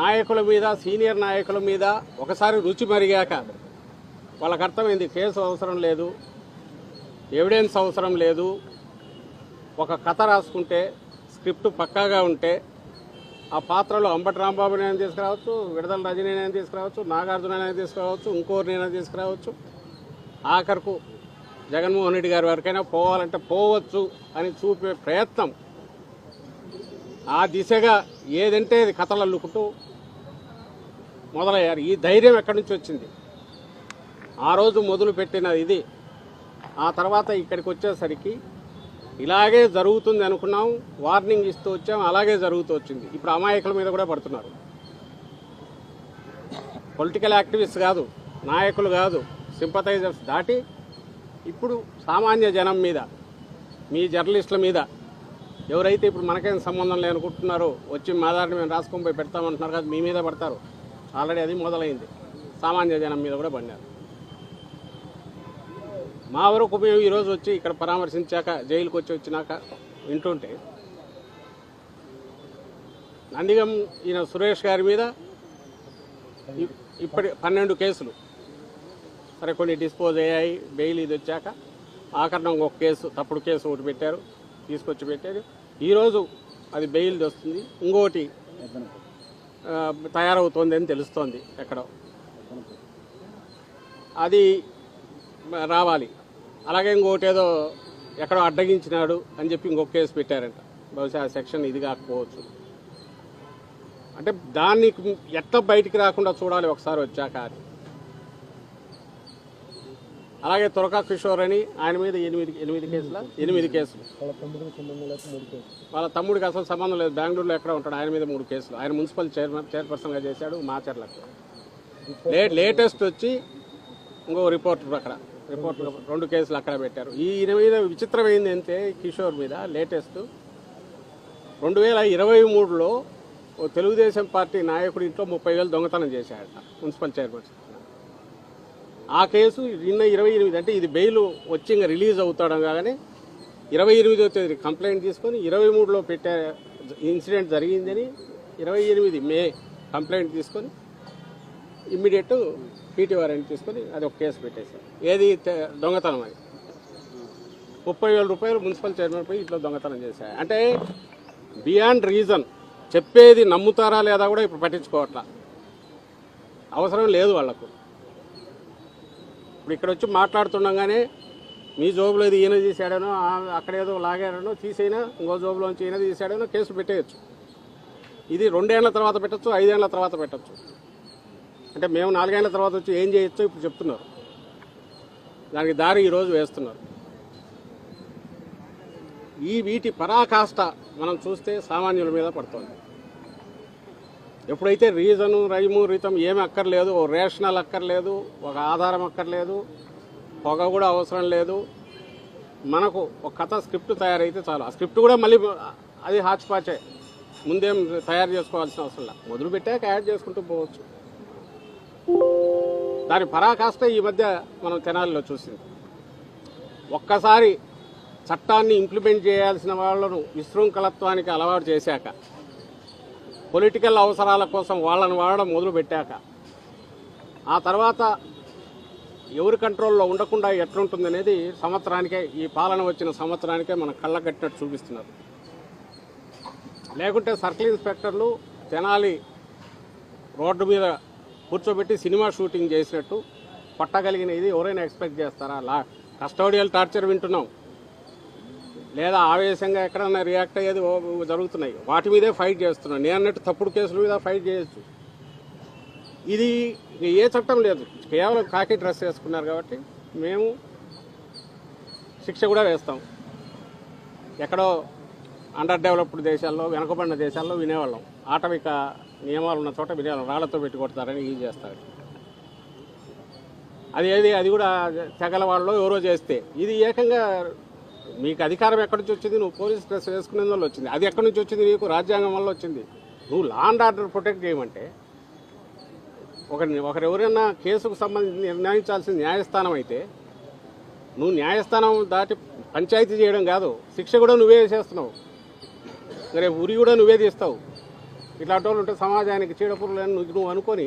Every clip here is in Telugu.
నాయకుల మీద సీనియర్ నాయకుల మీద ఒకసారి రుచి మరిగాక వాళ్ళకి అర్థమైంది కేసు అవసరం లేదు ఎవిడెన్స్ అవసరం లేదు. ఒక కథ రాసుకుంటే స్క్రిప్ట్ పక్కాగా ఉంటే ఆ పాత్రలో అంబటి రాంబాబునైనా తీసుకురావచ్చు విడదల రజనీనైనా తీసుకురావచ్చు నాగార్జునైనా తీసుకురావచ్చు ఇంకోరినైనా తీసుకురావచ్చు. ఆఖరుకు జగన్మోహన్ రెడ్డి గారి వరకైనా పోవాలంటే పోవచ్చు అని చూపే ప్రయత్నం. ఆ దిశగా ఏదంటే అది కథలు అల్లుకుంటూ మొదలయ్యారు. ఈ ధైర్యం ఎక్కడి నుంచి వచ్చింది? ఆ రోజు మొదలుపెట్టిన ఇది. ఆ తర్వాత ఇక్కడికి వచ్చేసరికి ఇలాగే జరుగుతుంది అనుకున్నాం వార్నింగ్ ఇస్తూ వచ్చాం అలాగే జరుగుతూ వచ్చింది. ఇప్పుడు అమాయకుల మీద కూడా పడుతున్నారు. పొలిటికల్ యాక్టివిస్ట్ కాదు నాయకులు కాదు సింపథైజర్స్ దాటి ఇప్పుడు సామాన్య జనం మీద మీ జర్నలిస్టుల మీద ఎవరైతే ఇప్పుడు మనకేం సంబంధం లేనుకుంటున్నారో వచ్చి మా దారిని మేము రాసుకొని పోయి పెడతామంటున్నారు కదా మీ మీద పడతారు. ఆల్రెడీ అది మొదలైంది. సామాన్య జనం మీద కూడా పడినారు. మా వరకు మేము ఈరోజు వచ్చి ఇక్కడ పరామర్శించాక జైలుకి వచ్చి వచ్చినాక వింటుంటే నందిగం ఈయన సురేష్ గారి మీద ఇప్పటి పన్నెండు కేసులు. సరే కొన్ని డిస్పోజ్ అయ్యాయి. బెయిల్ ఇది వచ్చాక ఆఖరణ ఒక కేసు తప్పుడు కేసు ఒకటి పెట్టారు. తీసుకొచ్చి పెట్టారు. ఈరోజు అది బెయిల్ వస్తుంది. ఇంకోటి తయారవుతోంది అని తెలుస్తోంది ఎక్కడో. అది రావాలి. అలాగే ఇంకోటి ఏదో ఎక్కడో అడ్డగించినాడు అని చెప్పి ఇంకొక కేసు పెట్టారంట. బహుశా ఆ సెక్షన్ ఇది కాకపోవచ్చు. అంటే దాన్ని ఎట్లా బయటికి రాకుండా చూడాలి ఒకసారి వచ్చాక అది. అలాగే తురకా కిషోర్ అని ఆయన మీద ఎనిమిది ఎనిమిది కేసుల? ఎనిమిది కేసులు. వాళ్ళ తమ్ముడికి అసలు సంబంధం లేదు. బెంగళూరులో ఎక్కడ ఉంటాడు? ఆయన మీద మూడు కేసులు. ఆయన మున్సిపల్ చైర్మన్ చైర్పర్సన్గా చేశాడు మాచర్లకు లేట్ లేటెస్ట్ వచ్చి ఇంకో రిపోర్టర్ అక్కడ. రిపోర్టర్ రెండు కేసులు అక్కడ పెట్టారు. ఈ ఈయన మీద విచిత్రమైంది అంటే కిషోర్ మీద లేటెస్ట్ రెండు వేల ఇరవై మూడులో ఓ తెలుగుదేశం పార్టీ నాయకుడి ఇంట్లో ముప్పై వేలు దొంగతనం చేశాడట మున్సిపల్ చైర్మన్ ఆ కేసు నిన్న ఇరవై ఎనిమిది అంటే ఇది బెయిల్ వచ్చి ఇంకా రిలీజ్ అవుతాడం కాగానే ఇరవై ఎనిమిదో తేదీ కంప్లైంట్ తీసుకొని ఇరవై మూడులో పెట్టే ఇన్సిడెంట్ జరిగిందని ఇరవై ఎనిమిది మే కంప్లైంట్ తీసుకొని ఇమ్మీడియట్ పీటీ వారెంట్ తీసుకొని అది ఒక కేసు పెట్టేశారు. ఏది దొంగతనం అది. ముప్పై వేల రూపాయలు మున్సిపల్ చైర్మన్ పై ఇట్లా దొంగతనం చేశారు. అంటే బియాండ్ రీజన్ చెప్పేది నమ్ముతారా లేదా కూడా ఇప్పుడు పట్టించుకోవట్లా. అవసరం లేదు వాళ్ళకు ఇప్పుడు ఇక్కడ వచ్చి మాట్లాడుతుండగానే మీ జోబులో ఇది ఈయన తీసాడనో అక్కడేదో లాగాడనో తీసైనా ఇంకో జోబులోంచి ఈయన తీసాడనో కేసు పెట్టేయచ్చు. ఇది రెండేళ్ళ తర్వాత పెట్టచ్చు ఐదేళ్ళ తర్వాత పెట్టచ్చు. అంటే మేము నాలుగేళ్ళ తర్వాత వచ్చి ఏం చేయొచ్చో ఇప్పుడు చెప్తున్నారు. దానికి దారి ఈరోజు వేస్తున్నారు. ఈ వీటి పరాకాష్ట మనం చూస్తే సామాన్యుల మీద పడుతుంది. ఎప్పుడైతే రీజను రైము రీతం ఏమి అక్కర్లేదు ఓ రేషనల్ అక్కర్లేదు ఒక ఆధారం అక్కర్లేదు పొగ కూడా అవసరం లేదు. మనకు ఒక కథ స్క్రిప్ట్ తయారైతే చాలు. ఆ స్క్రిప్ట్ కూడా మళ్ళీ అది హాచ్ పాచే ముందేం తయారు చేసుకోవాల్సిన అవసరం లేదు. మొదలు పెట్టాక యాడ్ చేసుకుంటూ పోవచ్చు. దాని పరాకాష్ట ఈ మధ్య మనం తెనాలిలో చూసింది. ఒక్కసారి చట్టాన్ని ఇంప్లిమెంట్ చేయాల్సిన వాళ్ళను విశృంఖలత్వానికి అలవాటు చేశాక పొలిటికల్ అవసరాల కోసం వాళ్ళని వాడడం మొదలుపెట్టాక. ఆ తర్వాత ఎవరి కంట్రోల్లో ఉండకుండా ఎట్లుంటుంది అనేది సంవత్సరానికే ఈ పాలన వచ్చిన సంవత్సరానికే మన కళ్ళ కట్టినట్టు చూపిస్తున్నారు. లేకుంటే సర్కిల్ ఇన్స్పెక్టర్లు తెనాలి రోడ్డు మీద కూర్చోబెట్టి సినిమా షూటింగ్ చేసినట్టు పట్టగలిగిన ఇది ఎవరైనా ఎక్స్పెక్ట్ చేస్తారా? లా కస్టోడియల్ టార్చర్ వింటున్నాం. లేదా ఆవేశంగా ఎక్కడన్నా రియాక్ట్ అయ్యేది జరుగుతున్నాయి. వాటి మీదే ఫైట్ చేస్తున్నాను నేను అన్నట్టు తప్పుడు కేసుల మీద ఫైట్ చేయొచ్చు. ఇది ఏ చట్టం లేదు. కేవలం కాకి డ్రెస్ వేసుకున్నారు కాబట్టి మేము శిక్ష కూడా వేస్తాం. ఎక్కడో అండర్ డెవలప్డ్ దేశాల్లో వెనకబడిన దేశాల్లో వినేవాళ్ళం. ఆటవిక నియమాలు ఉన్న చోట వినేవాళ్ళం రాళ్ళతో పెట్టి కొడతారని ఇది చేస్తారు. అది ఏది అది కూడా తెగల వాళ్ళు ఎవరో చేస్తే. ఇది ఏకంగా మీకు అధికారం ఎక్కడి నుంచి వచ్చింది? నువ్వు పోలీస్ డ్రెస్ వేసుకునే వల్ల వచ్చింది. అది ఎక్కడి నుంచి వచ్చింది నీకు? రాజ్యాంగం వల్ల వచ్చింది. నువ్వు లా అండ్ ఆర్డర్ ప్రొటెక్ట్ చేయమంటే ఒకరిని ఒకరు ఎవరైనా కేసుకు సంబంధించి నిర్ణయించాల్సిన న్యాయస్థానం అయితే నువ్వు న్యాయస్థానం దాటి పంచాయతీ చేయడం కాదు. శిక్ష కూడా నువ్వే చేస్తున్నావు. రేపు ఉరి కూడా నువ్వే తీస్తావు. ఇట్లాంటి వాళ్ళు ఉంటే సమాజానికి చీడపురులని నువ్వు నువ్వు అనుకొని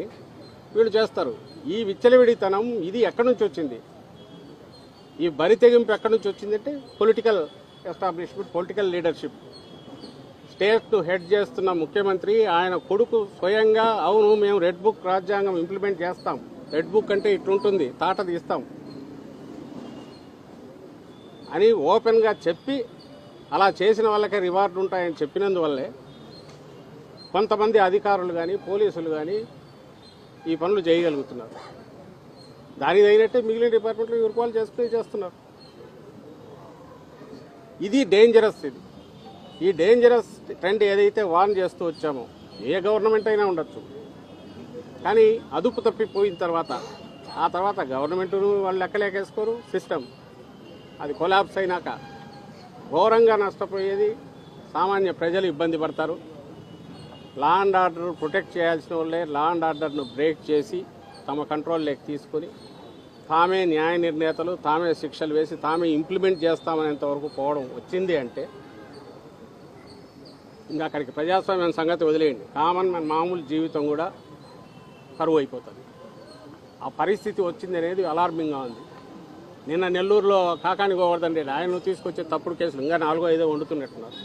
వీళ్ళు చేస్తారు. ఈ విచ్చలవిడితనం ఇది ఎక్కడి నుంచి వచ్చింది? ఈ బరి తెగింపు ఎక్కడి నుంచి వచ్చిందంటే political establishment political leadership state head చేస్తున్న ముఖ్యమంత్రి ఆయన కొడుకు స్వయంగా అవును మేము రెడ్ బుక్ రాజ్యాంగం ఇంప్లిమెంట్ చేస్తాం. రెడ్ బుక్ అంటే ఇట్లుంటుంది తాట తీస్తాం అని ఓపెన్గా చెప్పి అలా చేసిన వాళ్ళకే రివార్డు ఉంటాయని చెప్పినందువల్లే కొంతమంది అధికారులు కానీ పోలీసులు కానీ ఈ పనులు చేయగలుగుతున్నారు. దానికి తగినట్టే మిగిలిన డిపార్ట్మెంట్లు యుర్పాలు చేసుకుని చేస్తున్నారు. ఇది డేంజరస్ ఇది. ఈ డేంజరస్ ట్రెండ్ ఏదైతే వార్న్ చేస్తూ వచ్చామో ఏ గవర్నమెంట్ అయినా ఉండొచ్చు. కానీ అదుపు తప్పిపోయిన తర్వాత ఆ తర్వాత గవర్నమెంట్ను వాళ్ళు లెక్కలేకేసుకోరు సిస్టమ్ అది కొలాబ్స్ అయినాక ఘోరంగా నష్టపోయేది సామాన్య ప్రజలు ఇబ్బంది పడతారు. లా అండ్ ఆర్డర్ ప్రొటెక్ట్ చేయాల్సిన వాళ్ళే లా అండ్ ఆర్డర్ను బ్రేక్ చేసి తమ కంట్రోల్లోకి తీసుకొని తామే న్యాయ నిర్ణేతలు తామే శిక్షలు వేసి తామే ఇంప్లిమెంట్ చేస్తామనేంతవరకు పోవడం వచ్చింది అంటే ఇంకా అక్కడికి ప్రజాస్వామ్యం సంగతి వదిలేయండి. కామన్ మన మామూలు జీవితం కూడా కరువు అయిపోతుంది. ఆ పరిస్థితి వచ్చింది అనేది అలార్మింగ్గా ఉంది. నిన్న నెల్లూరులో కాకాని గోవర్ధన్ రెడ్డి ఆయన తీసుకొచ్చే తప్పుడు కేసులు ఇంకా నాలుగో ఐదో వండుతున్నట్టున్నారు.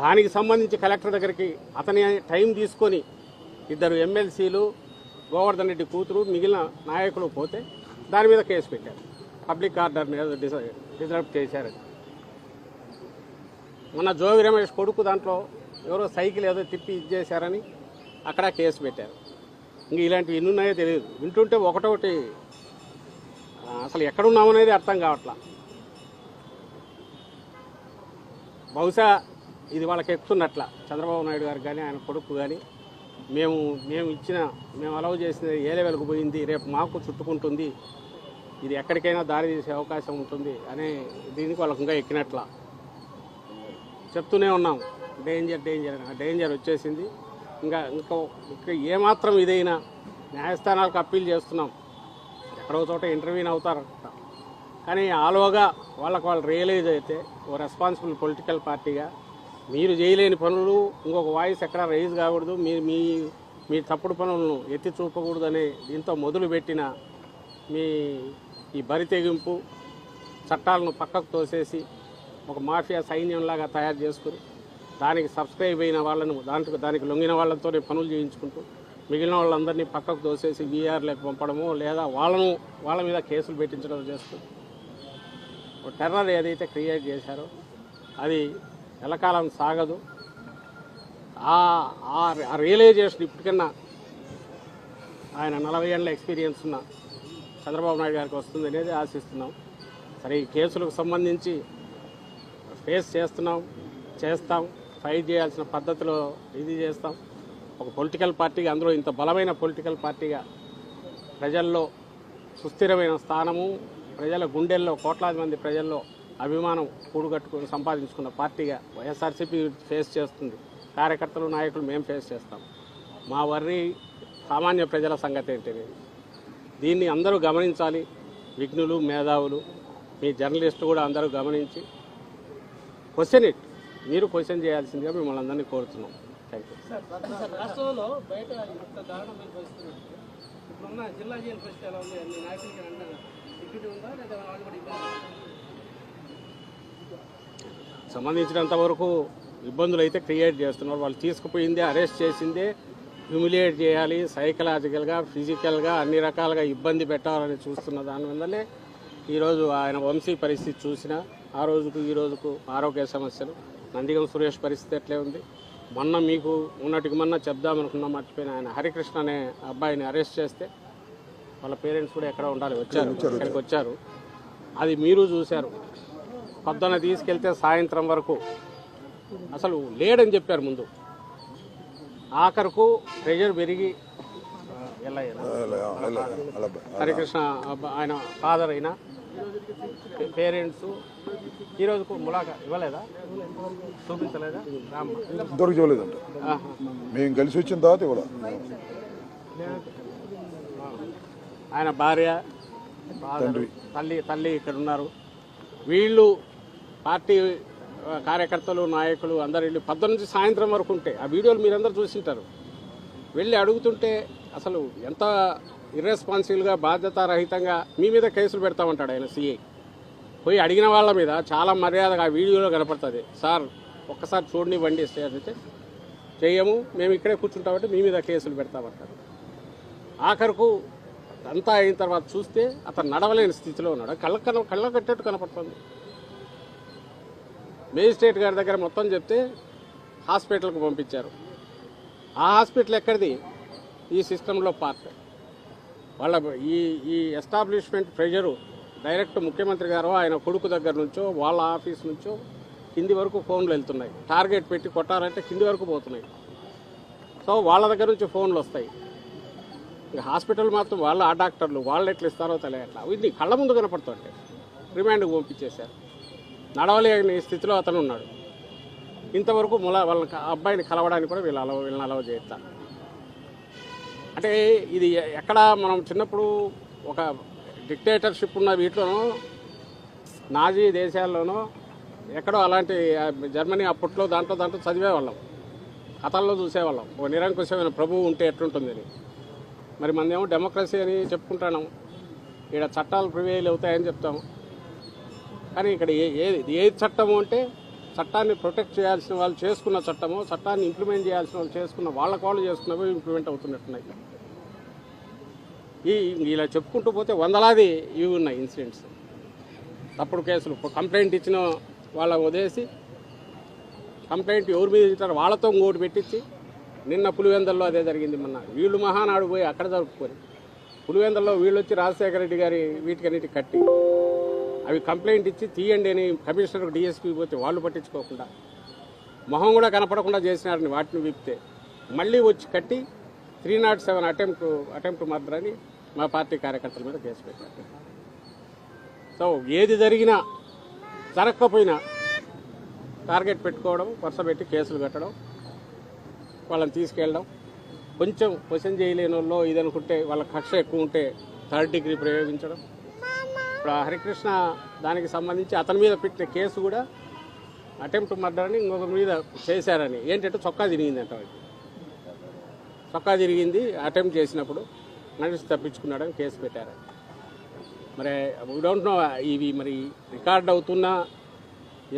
దానికి సంబంధించి కలెక్టర్ దగ్గరికి అతని టైం తీసుకొని ఇద్దరు ఎమ్మెల్సీలు గోవర్ధన్ రెడ్డి కూతురు మిగిలిన నాయకులు పోతే దాని మీద కేసు పెట్టారు. పబ్లిక్ ఆర్డర్ మీద డిజర్వ్ చేశారు. మన జోగి రమేష్ కొడుకు దాంట్లో ఎవరో సైకిల్ ఏదో తిప్పి ఇచ్చేశారని అక్కడ కేసు పెట్టారు. ఇంక ఇలాంటివి ఎన్ని ఉన్నాయో తెలియదు. వింటుంటే ఒకటొకటి అసలు ఎక్కడున్నామనేది అర్థం కావట్లా. బహుశా ఇది వాళ్ళకి ఎక్కుతున్నట్ల. చంద్రబాబు నాయుడు గారు కానీ ఆయన కొడుకు కానీ మేము మేము ఇచ్చిన మేము అలౌ చేసిన ఏ లెవెల్కి పోయింది రేపు మాకు చుట్టుకుంటుంది ఇది ఎక్కడికైనా దారి తీసే అవకాశం ఉంటుంది అనే దీనికి వాళ్ళకి ఇంకా ఎక్కినట్ల. చెప్తూనే ఉన్నాం డేంజర్ డేంజర్ అని. ఆ డేంజర్ వచ్చేసింది. ఇంకా ఇంకా ఇంకా ఏమాత్రం ఇదైనా న్యాయస్థానాలకు అప్పీల్ చేస్తున్నాం. ఎక్కడో చోట ఇంటర్వ్యూని అవుతారు. కానీ ఆలోగా వాళ్ళకి వాళ్ళు రియలైజ్ అయితే ఓ రెస్పాన్సిబుల్ పొలిటికల్ పార్టీగా మీరు చేయలేని పనులు ఇంకొక వాయిస్ ఎక్కడ రైజ్ కాకూడదు. మీరు మీ మీ తప్పుడు పనులను ఎత్తి చూపకూడదు అనే దీంతో మొదలుపెట్టిన మీ ఈ బరి తెగింపు చట్టాలను పక్కకు తోసేసి ఒక మాఫియా సైన్యంలాగా తయారు చేసుకుని దానికి సబ్స్క్రైబ్ అయిన వాళ్ళను దాంట్లో దానికి లొంగిన వాళ్ళతోనే పనులు చేయించుకుంటూ మిగిలిన వాళ్ళందరినీ పక్కకు తోసేసి వీఆర్లకు పంపడము లేదా వాళ్ళను వాళ్ళ మీద కేసులు పెట్టించడం చేస్తూ ఒక టెర్రర్ ఏదైతే క్రియేట్ చేశారో అది ఎలకాలం సాగదు. ఆ రియలైజేషన్ ఇప్పటికన్నా ఆయన నలభై ఏళ్ళ ఎక్స్పీరియన్స్ ఉన్న చంద్రబాబు నాయుడు గారికి వస్తుంది అనేది ఆశిస్తున్నాం. సరే ఈ కేసులకు సంబంధించి ఫేస్ చేస్తున్నాం చేస్తాం ఫైట్ చేయాల్సిన పద్ధతిలో ఇది చేస్తాం. ఒక పొలిటికల్ పార్టీగా అందులో ఇంత బలమైన పొలిటికల్ పార్టీగా ప్రజల్లో సుస్థిరమైన స్థానము ప్రజల గుండెల్లో కోట్లాది మంది ప్రజల్లో అభిమానం కూడుగట్టుకుని సంపాదించుకున్న పార్టీగా వైఎస్ఆర్సీపీ ఫేస్ చేస్తుంది. కార్యకర్తలు నాయకులు మేము ఫేస్ చేస్తాం. మా వర్రి సామాన్య ప్రజల సంగతి ఏంటి దీన్ని అందరూ గమనించాలి. విఘ్నులు మేధావులు మీ జర్నలిస్టు కూడా అందరూ గమనించి క్వశ్చన్ ఇట్. మీరు క్వశ్చన్ చేయాల్సిందిగా మిమ్మల్ని అందరినీ కోరుతున్నాం. థ్యాంక్ యూ రాష్ట్రంలో బయట ఇంత ఇప్పుడున్న జిల్లా జైలు పరిస్థితి ఎలా ఉంది? అన్ని నాయకులకి అంటే ఉందా? లేదా సంబంధించినంత వరకు ఇబ్బందులు అయితే క్రియేట్ చేస్తున్నారు. వాళ్ళు తీసుకుపోయిందే అరెస్ట్ చేసిందే హ్యూమిలియేట్ చేయాలి సైకలాజికల్గా ఫిజికల్గా అన్ని రకాలుగా ఇబ్బంది పెట్టాలని చూస్తున్న దానివల్లనే ఈరోజు ఆయన వంశీ పరిస్థితి చూసిన ఆ రోజుకు ఈ రోజుకు ఆరోగ్య సమస్యలు. నందిగం సురేష్ పరిస్థితి ఎట్లే ఉంది? మొన్న మీకు ఉన్నటికి మొన్న చెప్దామనుకున్నాం మర్చిపోయిన ఆయన హరికృష్ణ అనే అబ్బాయిని అరెస్ట్ చేస్తే వాళ్ళ పేరెంట్స్ కూడా ఎక్కడ ఉండాలి? వచ్చారు ఇక్కడికి వచ్చారు. అది మీరు చూశారు. పొద్దున తీసుకెళ్తే సాయంత్రం వరకు. అసలు లేడని చెప్పారు ముందు. ఆఖరుకు ప్రెషర్ పెరిగి? హరికృష్ణ ఆయన ఫాదర్ అయినా పేరెంట్స్ ఈ రోజుకు ములాగా ఇవ్వలేదా? చూపించలేదా? చూడలేదంట. మేము కలిసి వచ్చిన తర్వాత ఇవ్వడం ఆయన భార్య తల్లి తల్లి ఇక్కడ ఉన్నారు. వీళ్ళు పార్టీ కార్యకర్తలు నాయకులు అందరు వెళ్ళి పద్దెనిమిది నుంచి సాయంత్రం వరకు ఉంటే ఆ వీడియోలు మీరందరూ చూసింటారు. వెళ్ళి అడుగుతుంటే అసలు ఎంత ఇర్రెస్పాన్సిబుల్గా బాధ్యతారహితంగా మీ మీద కేసులు పెడతామంటాడు ఆయన సీఐ పోయి అడిగిన వాళ్ళ మీద చాలా మర్యాదగా ఆ వీడియోలో కనపడుతుంది. సార్ ఒక్కసారి చూడనివ్వండి బండి అయితే చేయము మేము ఇక్కడే కూర్చుంటామంటే మీ మీద కేసులు పెడతామంటారు. ఆఖరుకు అంతా అయిన తర్వాత చూస్తే అతను నడవలేని స్థితిలో ఉన్నాడు. కళ్ళ కళ్ళ కట్టేట్టు కనపడుతుంది. మేజిస్ట్రేట్ గారి దగ్గర మొత్తం చెప్తే హాస్పిటల్కి పంపించారు. ఆ హాస్పిటల్ ఎక్కడిది? ఈ సిస్టంలో పార్ట్ వాళ్ళ ఈ ఈ ఎస్టాబ్లిష్మెంట్ ప్రెషరు డైరెక్ట్ ముఖ్యమంత్రి గారో ఆయన కొడుకు దగ్గర నుంచో వాళ్ళ ఆఫీస్ నుంచో కింది వరకు ఫోన్లు వెళ్తున్నాయి. టార్గెట్ పెట్టి కొట్టారంటే కింది వరకు పోతున్నాయి. సో వాళ్ళ దగ్గర నుంచి ఫోన్లు వస్తాయి. ఇంకా హాస్పిటల్ మాత్రం వాళ్ళ ఆ డాక్టర్లు వాళ్ళు ఎట్లా ఇస్తారో తెలియట్లా. ఇది కళ్ళ ముందు కనపడుతుంటే రిమాండ్కి పంపించేశారు. నడవలేని స్థితిలో అతను ఉన్నాడు. ఇంతవరకు ముల వాళ్ళ అబ్బాయిని కలవడానికి కూడా వీళ్ళు అలవ వీళ్ళని అలవ చేస్తారు అంటే ఇది ఎక్కడ మనం చిన్నప్పుడు ఒక డిక్టేటర్షిప్ ఉన్న వీటిలోనో నాజీ దేశాల్లోనో ఎక్కడో అలాంటి జర్మనీ అప్పట్లో దాంట్లో దాంట్లో చదివేవాళ్ళం. కథల్లో చూసేవాళ్ళం. ఓ నిరంకుశమైన ప్రభువు ఉంటే ఎట్లుంటుందని మరి మనదేమో డెమోక్రసీ అని చెప్పుకుంటున్నాం. ఇక్కడ చట్టాలు ప్రివేల్ అవుతాయని చెప్తాము కానీ ఇక్కడ ఏ ఏది ఏది చట్టము అంటే చట్టాన్ని ప్రొటెక్ట్ చేయాల్సిన వాళ్ళు చేసుకున్న చట్టము చట్టాన్ని ఇంప్లిమెంట్ చేయాల్సిన వాళ్ళు చేసుకున్న వాళ్ళ వాళ్ళు చేసుకున్నవి ఇంప్లిమెంట్ అవుతున్నట్టున్నాయి ఈ ఇలా చెప్పుకుంటూ పోతే వందలాది ఇవి ఉన్నాయి ఇన్సిడెంట్స్. తప్పుడు కేసులు కంప్లైంట్ ఇచ్చిన వాళ్ళ వదిలేసి కంప్లైంట్ ఎవరి మీద ఇచ్చారు వాళ్ళతో ఓటు పెట్టించి నిన్న పులివెందల్లో అదే జరిగింది మొన్న. వీళ్ళు మహానాడు పోయి అక్కడ జరుపుకొని పులివెందల్లో వీళ్ళు వచ్చి రాజశేఖర రెడ్డి గారి వీటికన్నిటి కట్టి అవి కంప్లైంట్ ఇచ్చి తీయండి అని కమిషనర్ డిఎస్పీ పోతే వాళ్ళు పట్టించుకోకుండా. మొహం కూడా కనపడకుండా చేసినారని వాటిని విప్తే. మళ్ళీ వచ్చి కట్టి three not seven attempt attempt murder మా పార్టీ కార్యకర్తల మీద కేసు పెట్టారు. సో ఏది జరిగినా జరగకపోయినా టార్గెట్ పెట్టుకోవడం వరుస పెట్టి కేసులు పెట్టడం వాళ్ళని తీసుకెళ్ళడం కొంచెం క్వశ్చన్ చేయలేని వాళ్ళు ఇది అనుకుంటే వాళ్ళ కక్ష ఎక్కువ ఉంటే థర్డ్ డిగ్రీ ప్రయోగించడం ఇప్పుడు ఆ హరికృష్ణ దానికి సంబంధించి అతని మీద పెట్టిన కేసు కూడా అటెంప్ట్ మర్డర్ అని ఇంకొక మీద చేశారని. ఏంటంటే చొక్కా తిరిగిందంట వాడికి. చొక్కా తిరిగింది అటెంప్ట్ చేసినప్పుడు నడిచి తప్పించుకున్నాడని కేసు పెట్టారు. మరి వీ డోంట్ నో ఇవి మరి రికార్డ్ అవుతున్నా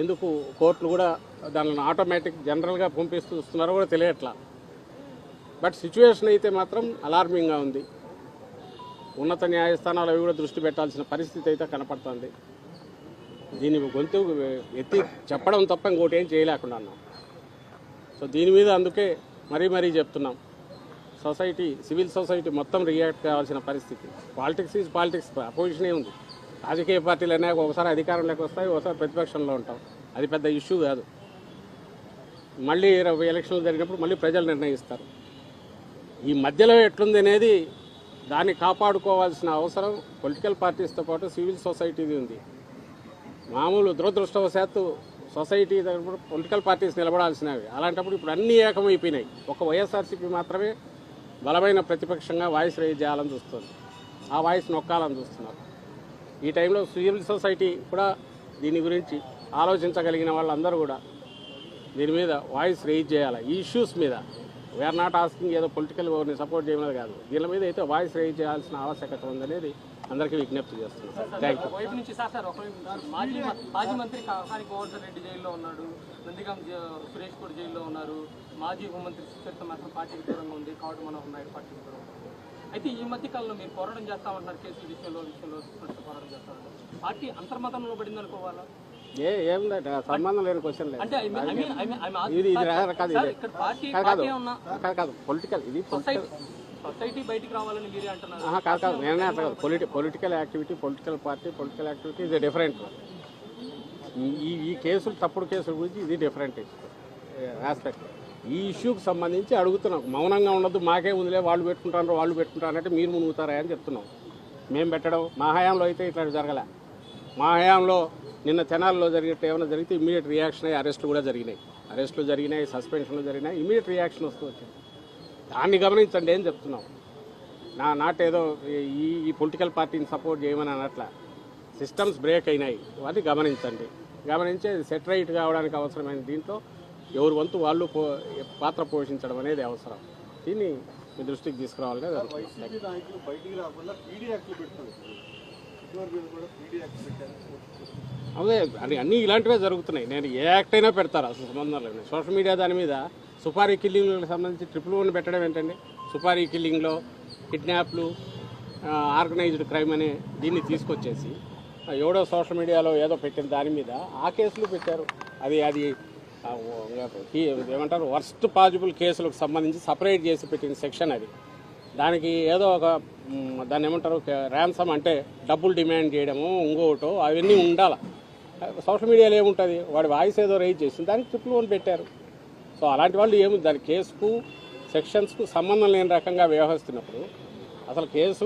ఎందుకు కోర్టులు కూడా దానిని ఆటోమేటిక్ జనరల్గా పంపిస్తూ వస్తున్నారో కూడా తెలియట్లా. బట్ సిచ్యువేషన్ అయితే మాత్రం అలార్మింగ్గా ఉంది. ఉన్నత న్యాయస్థానాలు అవి కూడా దృష్టి పెట్టాల్సిన పరిస్థితి అయితే కనపడుతుంది. దీని గొంతు ఎత్తి చెప్పడం తప్ప ఇంకోటి ఏం చేయలేకుండా అన్నాం. సో దీని మీద అందుకే మరీ మరీ చెప్తున్నాం. సొసైటీ సివిల్ సొసైటీ మొత్తం రియాక్ట్ కావాల్సిన పరిస్థితి. పాలిటిక్స్ ఈజ్ పాలిటిక్స్ అపోజిషనే ఉంది? రాజకీయ పార్టీలు అనేక ఒకసారి అధికారంలోకి వస్తాయి ఒకసారి ప్రతిపక్షంలో ఉంటాం. అది పెద్ద ఇష్యూ కాదు. మళ్ళీ ఇరవై ఎలక్షన్లు జరిగినప్పుడు మళ్ళీ ప్రజలు నిర్ణయిస్తారు. ఈ మధ్యలో ఎట్లుంది అనేది దాన్ని కాపాడుకోవాల్సిన అవసరం పొలిటికల్ పార్టీస్తో పాటు సివిల్ సొసైటీది ఉంది. మామూలు దురదృష్టవశాత్తు సొసైటీ తరపున పొలిటికల్ పార్టీస్ నిలబడాల్సినవి. అలాంటప్పుడు ఇప్పుడు అన్నీ ఏకమైపోయినాయి. ఒక వైఎస్ఆర్సీపీ మాత్రమే బలమైన ప్రతిపక్షంగా వాయిస్ రేజ్ చేయాలని చూస్తుంది. ఆ వాయిస్ నొక్కాలని చూస్తున్నారు. ఈ టైంలో సివిల్ సొసైటీ కూడా దీని గురించి ఆలోచించగలిగిన వాళ్ళందరూ కూడా దీని మీద వాయిస్ రేజ్ చేయాలి. ఈ ఇష్యూస్ మీద వీఆర్ నాట్ ఆస్కింగ్ ఏదో పొలిటికల్ ఓవర్ని సపోర్ట్ చేయమని కాదు. దీని మీద అయితే వాయిస్ రైజ్ చేయాల్సిన ఆవశ్యకత ఉందనేది అందరికీ విజ్ఞప్తి చేస్తున్నాను థ్యాంక్ యూ మాజీ మాజీ మంత్రి కాకాని గోవర్ధన్ రెడ్డి జైల్లో ఉన్నాడు నందిగాం సురేష్ కూడా జైల్లో ఉన్నారు మాజీ హోంమంత్రి సుచరిత మాత్రం పార్టీకి దూరంగా ఉంది కాబట్టి మనం నాయుడు పార్టీకి దూరంగా. అయితే ఈ మధ్య కాలంలో మీరు పోరాటం చేస్తామంటున్నారు కేసుల విషయంలో విషయంలో పోరాటం చేస్తామంటారు పార్టీ అంతర్మతంలో పడింది అనుకోవాలా ఏ ఏం లేదు. సంబంధం లేని క్వశ్చన్ లేదు. ఇది ఇది కాదు కాదు కాదు పార్టీ ఉన్నా కాదు కాదు పొలిటికల్ ఇది పొలిటికల్ సొసైటీ సొసైటీ బయటికి రావాలని మీరే అంటున్నారు. ఆహా, కాదు కాదు నేనే పొలిటి political activity political party political activity ఇది డిఫరెంట్ ఈ ఈ కేసులు తప్పుడు కేసుల గురించి ఇది డిఫరెంట్ ఆస్పెక్ట్ ఈ ఇష్యూకి సంబంధించి అడుగుతున్నాం. మౌనంగా ఉండదు మాకే ఉందిలే వాళ్ళు పెట్టుకుంటారు వాళ్ళు పెట్టుకుంటారు అంటే మీరు మునుగుతారా అని చెప్తున్నాం. మేము పెట్టడం మా హయాంలో అయితే ఇట్లా జరగలే. మా హయాంలో నిన్న తెనాల్లో జరిగినట్టు ఏమైనా జరిగితే ఇమీడియట్ రియాక్షన్ అయ్యి అరెస్టులు కూడా జరిగినాయి. అరెస్టులు జరిగినాయి సస్పెన్షన్లు జరిగినాయి ఇమీడియట్ రియాక్షన్ వస్తూ వచ్చింది. దాన్ని గమనించండి ఏం చెప్తున్నాం నా నాట్ ఏదో ఈ ఈ పొలిటికల్ పార్టీని సపోర్ట్ చేయమని అనట్ల సిస్టమ్స్ బ్రేక్ అయినాయి. అది గమనించండి. గమనించి సెట్ రైట్ కావడానికి అవసరమైన దీంట్లో ఎవరు వంతు వాళ్ళు పో పాత్ర పోషించడం అనేది అవసరం. దీన్ని మీ దృష్టికి నాయకులు బయటికి రాకుండా పీడీ యాక్ట్లు పెట్టారు శుక్రవారం మీద కూడా పీడీ యాక్ట్ పెట్టారు. అదే అది అన్నీ ఇలాంటివే జరుగుతున్నాయి. నేను ఏ యాక్ట్ అయినా పెడతారు? అసలు సంబంధం లేదు. సోషల్ మీడియా దాని మీద సుపారీ కిల్లింగ్లకు సంబంధించి ట్రిపుల్ వన్ పెట్టడం ఏంటండి? సుపారీ కిల్లింగ్లో కిడ్నాప్లు ఆర్గనైజ్డ్ క్రైమ్ అనే దీన్ని తీసుకొచ్చేసి ఎవడో సోషల్ మీడియాలో ఏదో పెట్టిన దాని మీద ఆ కేసులు పెట్టారు. అది అది ఏమంటారు వర్స్ట్ పాజిబుల్ కేసులకు సంబంధించి సపరేట్ చేసి పెట్టిన సెక్షన్ అది. దానికి ఏదో ఒక దాన్ని ఏమంటారు ర్యాన్సమ్ అంటే డబ్బులు డిమాండ్ చేయడము ఇంకోటో అవన్నీ ఉండాలి. సోషల్ మీడియాలో ఏముంటుంది? వాడి వాయిస్ ఏదో రైజ్ చేసింది. దానికి ట్రిపుల్ వన్ పెట్టారు. సో అలాంటి వాళ్ళు ఏమి దాని కేసుకు సెక్షన్స్కు సంబంధం లేని రకంగా వ్యవహరిస్తున్నప్పుడు అసలు కేసు